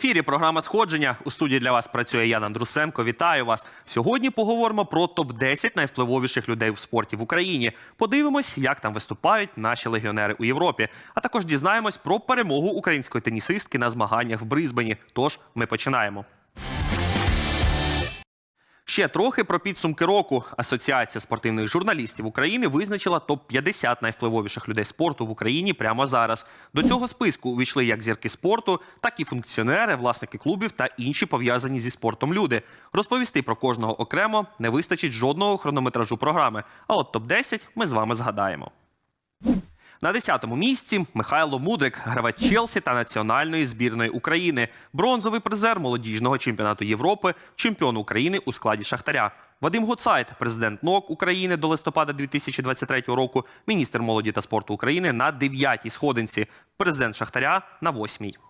ефірі програма сходження. У студії для вас працює Ян Андрусенко. Вітаю вас. Сьогодні поговоримо про топ 10 найвпливовіших людей в спорті в Україні. Подивимось, як там виступають наші легіонери у Європі. А також дізнаємось про перемогу української тенісистки на змаганнях в Бризбені. Тож ми починаємо. Ще трохи про підсумки року. Асоціація спортивних журналістів України визначила топ 50 найвпливовіших людей спорту в Україні прямо зараз. До цього списку увійшли як зірки спорту, так і функціонери, власники клубів та інші пов'язані зі спортом люди. Розповісти про кожного окремо не вистачить жодного хронометражу програми. А от топ 10 ми з вами згадаємо. На 10-му місці Михайло Мудрик, гравець Челсі та національної збірної України, бронзовий призер молодіжного чемпіонату Європи, чемпіон України у складі Шахтаря. Вадим Гуцайт, президент НОК України до листопада 2023 року, міністр молоді та спорту України на 9-й сходинці, президент Шахтаря на 8-й.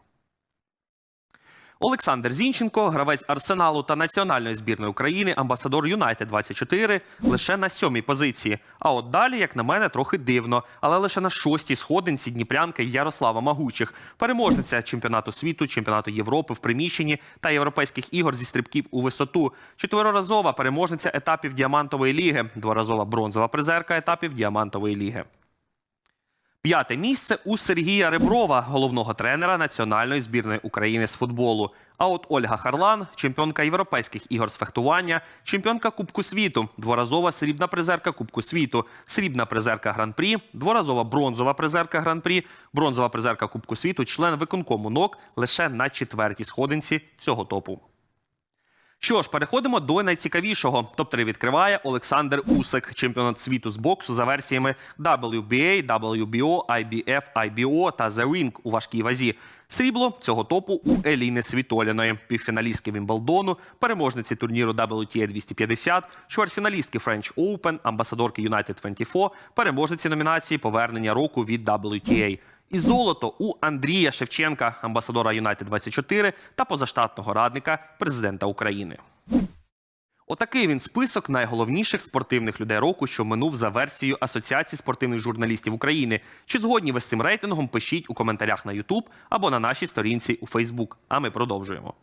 Олександр Зінченко, гравець Арсеналу та національної збірної України, амбасадор Юнайтед 24 лише на сьомій позиції. А от далі, як на мене, трохи дивно, але лише на шостій сходинці Дніпрянка Ярослава Магучих, переможниця чемпіонату світу, чемпіонату Європи в приміщенні та європейських ігор зі стрибків у висоту. Четвероразова переможниця етапів діамантової ліги, дворазова бронзова призерка етапів діамантової ліги. П'яте місце у Сергія Реброва, головного тренера національної збірної України з футболу. А от Ольга Харлан, чемпіонка європейських ігор з фехтування, чемпіонка Кубку світу, дворазова срібна призерка Кубку світу, срібна призерка Гран-прі, дворазова бронзова призерка Гран-прі, бронзова призерка Кубку світу, член виконкому НОК лише на четвертій сходинці цього топу. Що ж, переходимо до найцікавішого. Топ-3 відкриває Олександр Усик, чемпіонат світу з боксу за версіями WBA, WBO, IBF, IBO та The Ring у важкій вазі. Срібло цього топу у Еліни Світоліної, півфіналістки Вімблдону, переможниці турніру WTA 250, чвертьфіналістки French Open, амбасадорки United 24, переможниці номінації Повернення року від WTA. І золото у Андрія Шевченка, амбасадора Юнайтед 24 та позаштатного радника президента України. Отакий він список найголовніших спортивних людей року, що минув за версією Асоціації спортивних журналістів України. Чи згодні ви з цим рейтингом? Пишіть у коментарях на YouTube або на нашій сторінці у Facebook. А ми продовжуємо.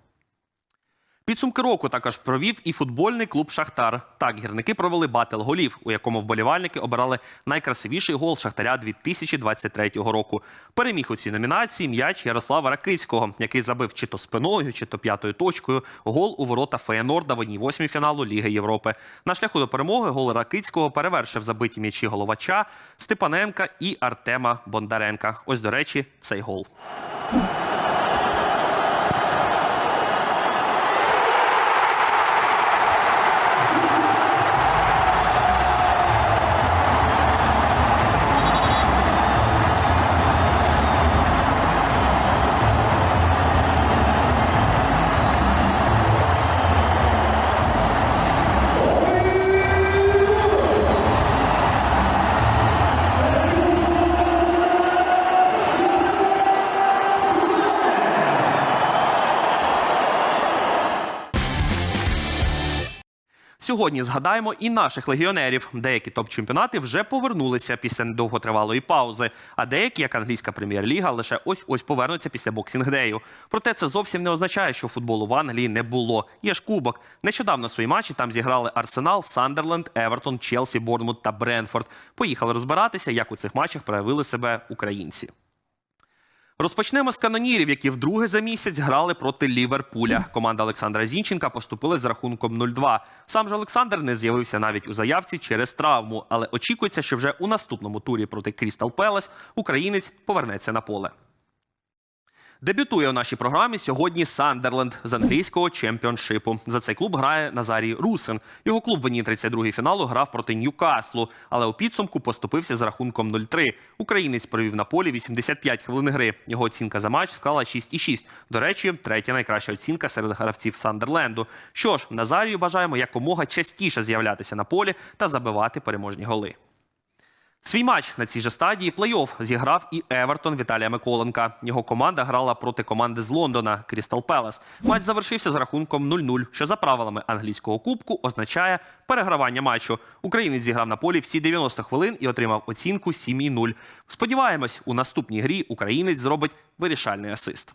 Підсумки року також провів і футбольний клуб Шахтар. Так, гірники провели батл голів, у якому вболівальники обирали найкрасивіший гол Шахтаря 2023 року. Переміг у цій номінації м'яч Ярослава Ракицького, який забив чи то спиною, чи то п'ятою точкою гол у ворота Феєнорда в одній восьмій фіналу Ліги Європи. На шляху до перемоги гол Ракицького перевершив забиті м'ячі головача Степаненка і Артема Бондаренка. Ось, до речі, цей гол. Сьогодні згадаємо і наших легіонерів. Деякі топ-чемпіонати вже повернулися після довготривалої паузи, а деякі, як англійська прем'єр-ліга, лише ось ось повернуться після боксінг-дею. Проте це зовсім не означає, що футболу в Англії не було. Є ж кубок. Нещодавно свої матчі там зіграли Арсенал, Сандерленд, Евертон, Челсі, Борнмут та Бренфорд. Поїхали розбиратися, як у цих матчах проявили себе українці. Розпочнемо з канонірів, які вдруге за місяць грали проти Ліверпуля. Команда Олександра Зінченка поступила з рахунком 0-2. Сам же Олександр не з'явився навіть у заявці через травму, але очікується, що вже у наступному турі проти Крістал Пелес українець повернеться на поле. Дебютує у нашій програмі сьогодні Сандерленд з англійського чемпіоншипу. За цей клуб грає Назарій Русин. Його клуб в одній 32-й фіналу грав проти Ньюкаслу, але у підсумку поступився з рахунком 0-3. Українець провів на полі 85 хвилин гри. Його оцінка за матч склала 6,6. До речі, третя найкраща оцінка серед гравців Сандерленду. Що ж, Назарію бажаємо якомога частіше з'являтися на полі та забивати переможні голи. Свій матч на цій же стадії плей-офф зіграв і Евертон Віталія Миколенка. Його команда грала проти команди з Лондона Крістал Пелес. Матч завершився з рахунком 0-0, що за правилами англійського кубку означає перегравання матчу. Українець зіграв на полі всі 90 хвилин і отримав оцінку 7,0. Сподіваємось, у наступній грі українець зробить вирішальний асист.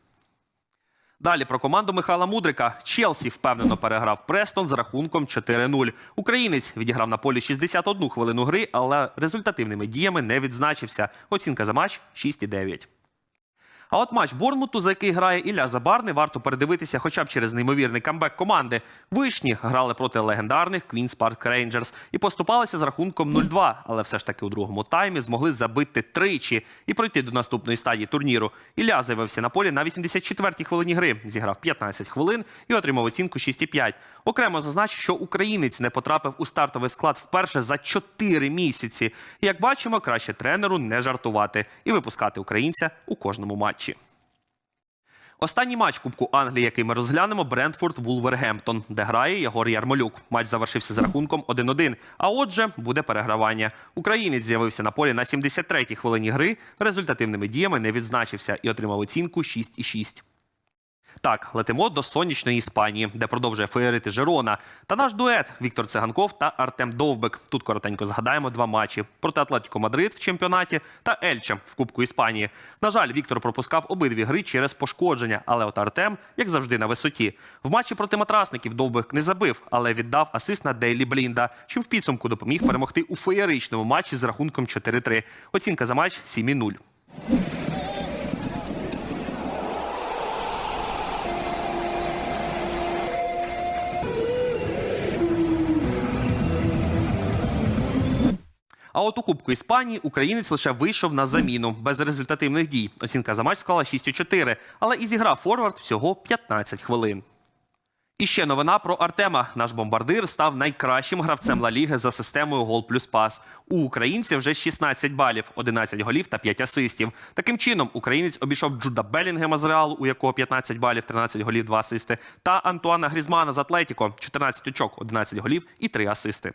Далі про команду Михайла Мудрика. Челсі впевнено переграв Престон з рахунком 4-0. Українець відіграв на полі 61 хвилину гри, але результативними діями не відзначився. Оцінка за матч 6,9. А от матч Борнмуту, за який грає Ілля Забарний, варто передивитися хоча б через неймовірний камбек команди. Вишні грали проти легендарних Queen's Park Rangers і поступалися з рахунком 0-2, але все ж таки у другому таймі змогли забити тричі і пройти до наступної стадії турніру. Ілля з'явився на полі на 84-й хвилині гри, зіграв 15 хвилин і отримав оцінку 6,5. Окремо зазначу, що українець не потрапив у стартовий склад вперше за 4 місяці. Як бачимо, краще тренеру не жартувати і випускати українця у кожному матчі. Останній матч Кубку Англії, який ми розглянемо, Брентфорд Вулвергемптон, де грає Єгор Ярмолюк. Матч завершився з рахунком 1-1. А отже, буде перегравання. Українець з'явився на полі на 73-й хвилині гри. Результативними діями не відзначився і отримав оцінку 6,6. Так, летимо до сонячної Іспанії, де продовжує феєрити Жерона. Та наш дует Віктор Циганков та Артем Довбек. Тут коротенько згадаємо два матчі проти Атлетіко Мадрид в чемпіонаті та Ельче в Кубку Іспанії. На жаль, Віктор пропускав обидві гри через пошкодження, але от Артем, як завжди, на висоті. В матчі проти матрасників Довбек не забив, але віддав асист на Дейлі Блінда, чим в підсумку допоміг перемогти у феєричному матчі з рахунком 4-3. Оцінка за матч 7,0. А от у Кубку Іспанії українець лише вийшов на заміну без результативних дій. Оцінка за матч склала 6,4, але і зіграв форвард всього 15 хвилин. І ще новина про Артема. Наш бомбардир став найкращим гравцем Ла Ліги за системою гол плюс пас. У українця вже 16 балів, 11 голів та 5 асистів. Таким чином, українець обійшов Джуда Белінгема з Реалу, у якого 15 балів, 13 голів, 2 асисти, та Антуана Грізмана з Атлетіко, 14 очок, 11 голів і 3 асисти.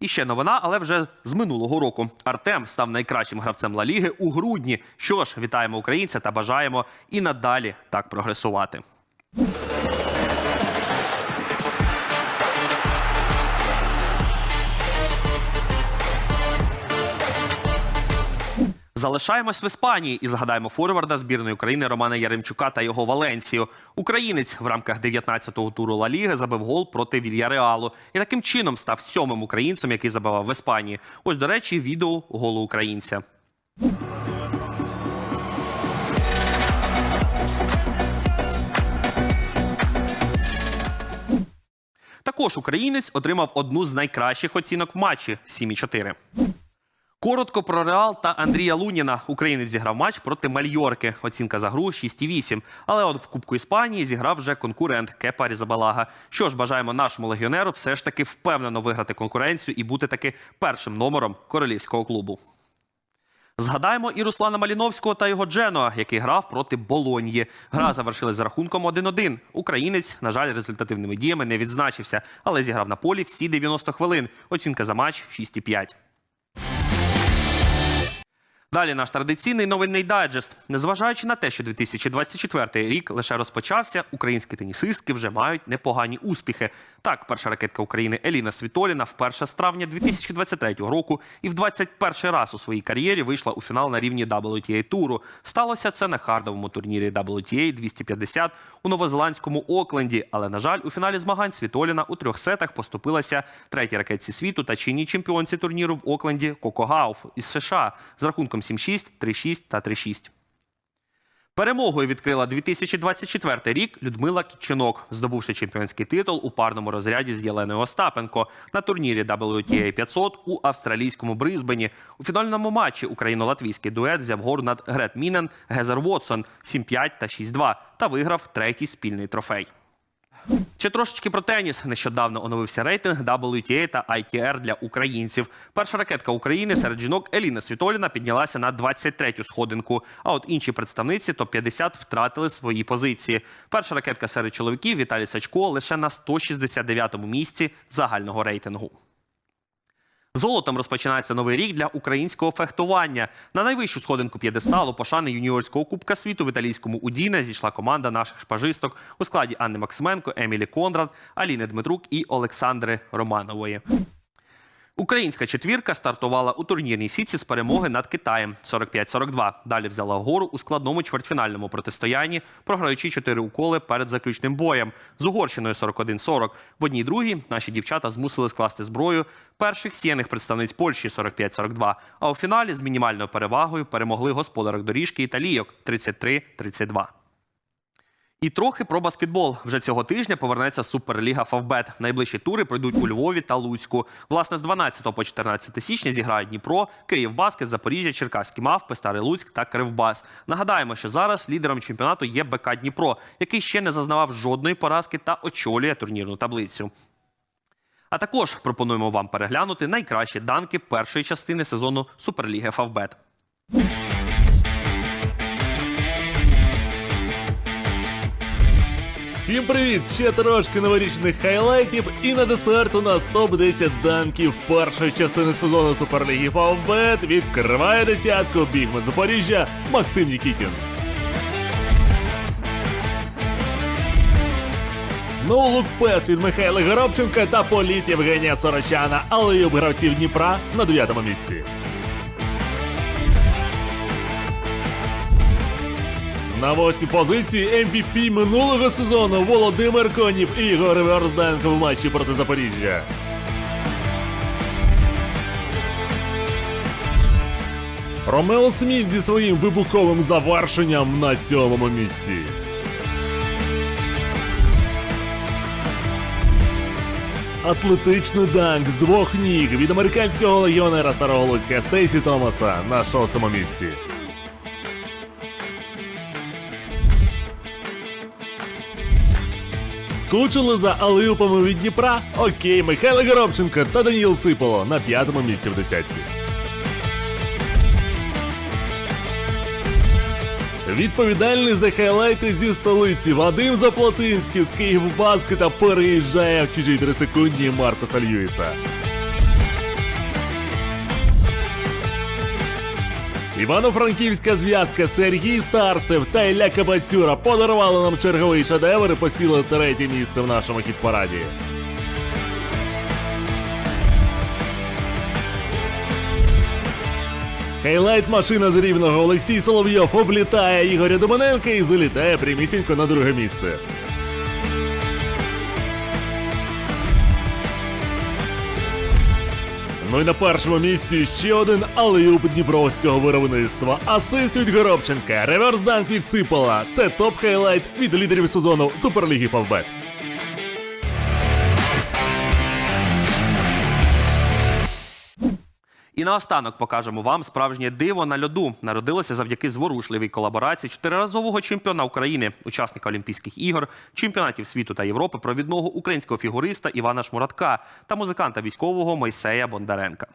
І ще новина, але вже з минулого року. Артем став найкращим гравцем Ла Ліги у грудні. Що ж, вітаємо українця та бажаємо і надалі так прогресувати. Залишаємось в Іспанії і згадаємо форварда збірної України Романа Яремчука та його Валенсію. Українець в рамках 19-го туру Ла Ліги забив гол проти Вільяреалу і таким чином став сьомим українцем, який забивав в Іспанії. Ось, до речі, відео голу українця. Також українець отримав одну з найкращих оцінок в матчі 7,4. Коротко про Реал та Андрія Луніна. Українець зіграв матч проти Мальйорки. Оцінка за гру 6,8. Але от в Кубку Іспанії зіграв вже конкурент Кепа Різабалага. Що ж, бажаємо нашому легіонеру все ж таки впевнено виграти конкуренцію і бути таки першим номером королівського клубу. Згадаємо і Руслана Маліновського та його Дженоа, який грав проти Болоньї. Гра завершилась за рахунком 1-1. Українець, на жаль, результативними діями не відзначився, але зіграв на полі всі 90 хвилин. Оцінка за матч 6,5. Далі наш традиційний новинний дайджест. Незважаючи на те, що 2024 рік лише розпочався, українські тенісистки вже мають непогані успіхи. Так, перша ракетка України Еліна Світоліна вперше з травня 2023 року і в 21 раз у своїй кар'єрі вийшла у фінал на рівні WTA туру. Сталося це на хардовому турнірі WTA 250 у новозеландському Окленді. Але на жаль, у фіналі змагань Світоліна у трьох сетах поступилася третій ракетці світу та чинній чемпіонці турніру в Окленді Коко Гауф із США з рахунком 7-6, 3-6 та 3-6. Перемогою відкрила 2024 рік Людмила Кітчинок, здобувши чемпіонський титул у парному розряді з Єленою Остапенко на турнірі WTA 500 у австралійському Брисбені. У фінальному матчі україно-латвійський дует взяв гору над Грет Мінен Гезер Вотсон 7-5 та 6-2 та виграв третій спільний трофей. Ще трошечки про теніс. Нещодавно оновився рейтинг WTA та ITR для українців. Перша ракетка України серед жінок Еліна Світоліна піднялася на 23-ю сходинку. А от інші представниці топ-50 втратили свої позиції. Перша ракетка серед чоловіків Віталій Сачко лише на 169-му місці загального рейтингу. Золотом розпочинається новий рік для українського фехтування. На найвищу сходинку п'єдесталу пошани юніорського кубка світу в італійському Удіне зійшла команда наших шпажисток у складі Анни Максименко, Емілі Кондрат, Аліни Дмитрук і Олександри Романової. Українська четвірка стартувала у турнірній сітці з перемоги над Китаєм 45-42. Далі взяла гору у складному чвертьфінальному протистоянні, програючи чотири уколи перед заключним боєм з Угорщиною 41-40. В одній другій наші дівчата змусили скласти зброю перших сіяних представниць Польщі 45-42. А у фіналі з мінімальною перевагою перемогли господарок доріжки італійок 33-32. І трохи про баскетбол. Вже цього тижня повернеться Суперліга Фавбет. Найближчі тури пройдуть у Львові та Луцьку. Власне, з 12 по 14 січня зіграють Дніпро, Київбаскет, Запоріжжя, Черкаський Мавпи, Старий Луцьк та Кривбас. Нагадаємо, що зараз лідером чемпіонату є БК Дніпро, який ще не зазнавав жодної поразки та очолює турнірну таблицю. А також пропонуємо вам переглянути найкращі данки першої частини сезону Суперліги Фавбет. Всім привіт! Ще трошки новорічних хайлайтів, і на десерт у нас топ-10 данків першої частини сезону Суперліги Фавбет відкриває десятку бігмен Запоріжжя Максим Нікітін. Ноулук Пес від Михайла Горобченка та політ Євгенія Сорочана, але й гравців Дніпра на 9 місці. На восьмій позиції MVP минулого сезону Володимир Конів і Ігор Версденко в матчі проти Запоріжжя. Ромео Сміт зі своїм вибуховим завершенням на сьомому місці. Атлетичний данк з двох ніг від американського легіонера Старого Луцька Стейсі Томаса на шостому місці. Скучили за алиупами від Дніпра? Окей, Михайло Горобченко та Даніл Сиполо на п'ятому місці в десятці. Відповідальний за хайлайти зі столиці Вадим Заплатинський з Київбаскета переїжджає в чужій трисекундні Маркоса Льюіса. Івано-Франківська зв'язка Сергій Старцев та Ілля Кабацюра подарували нам черговий шедевр і посіли третє місце в нашому хіт-параді. Хайлайт машина з рівного Олексій Соловйов облітає Ігоря Доманенка і залітає прямісінько на друге місце. Ну і на першому місці ще один алеюб дніпровського виробництва. Асист від Горобченка, реверс данк від Сипала. Це топ хайлайт від лідерів сезону Суперліги Фавбет. І наостанок покажемо вам справжнє диво на льоду. Народилося завдяки зворушливій колаборації чотириразового чемпіона України, учасника Олімпійських ігор, чемпіонатів світу та Європи, провідного українського фігуриста Івана Шмуратка та музиканта військового Мойсея Бондаренка.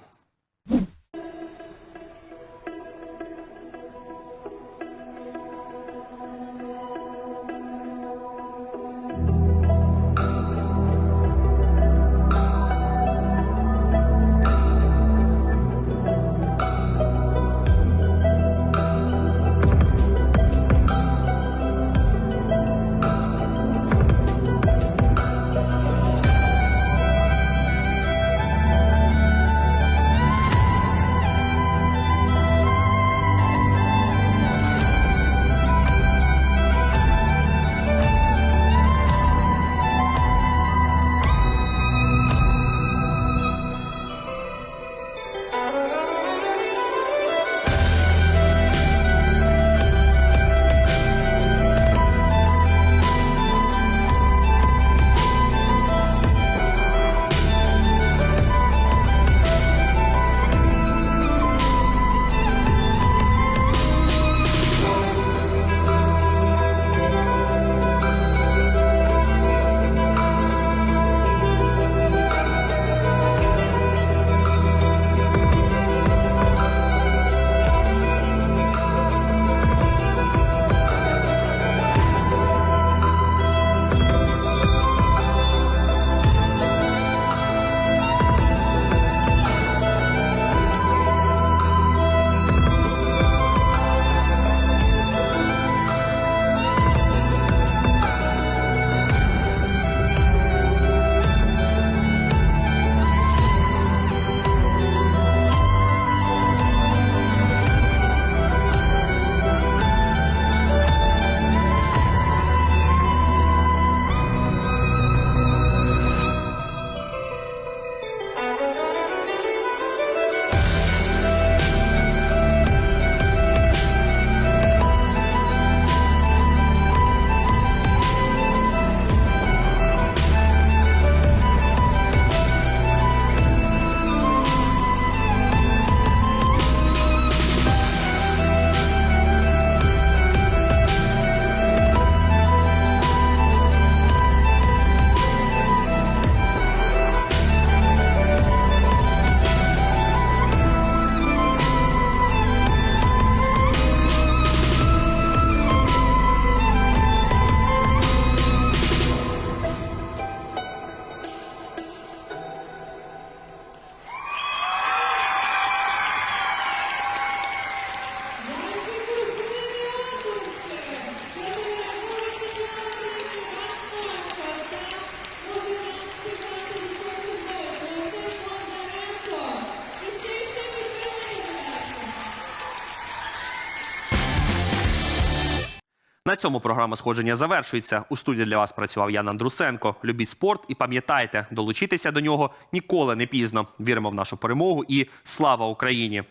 На цьому програма сходження завершується. У студії для вас працював Ян Андрусенко. Любіть спорт і пам'ятайте, долучитися до нього ніколи не пізно. Віримо в нашу перемогу і слава Україні!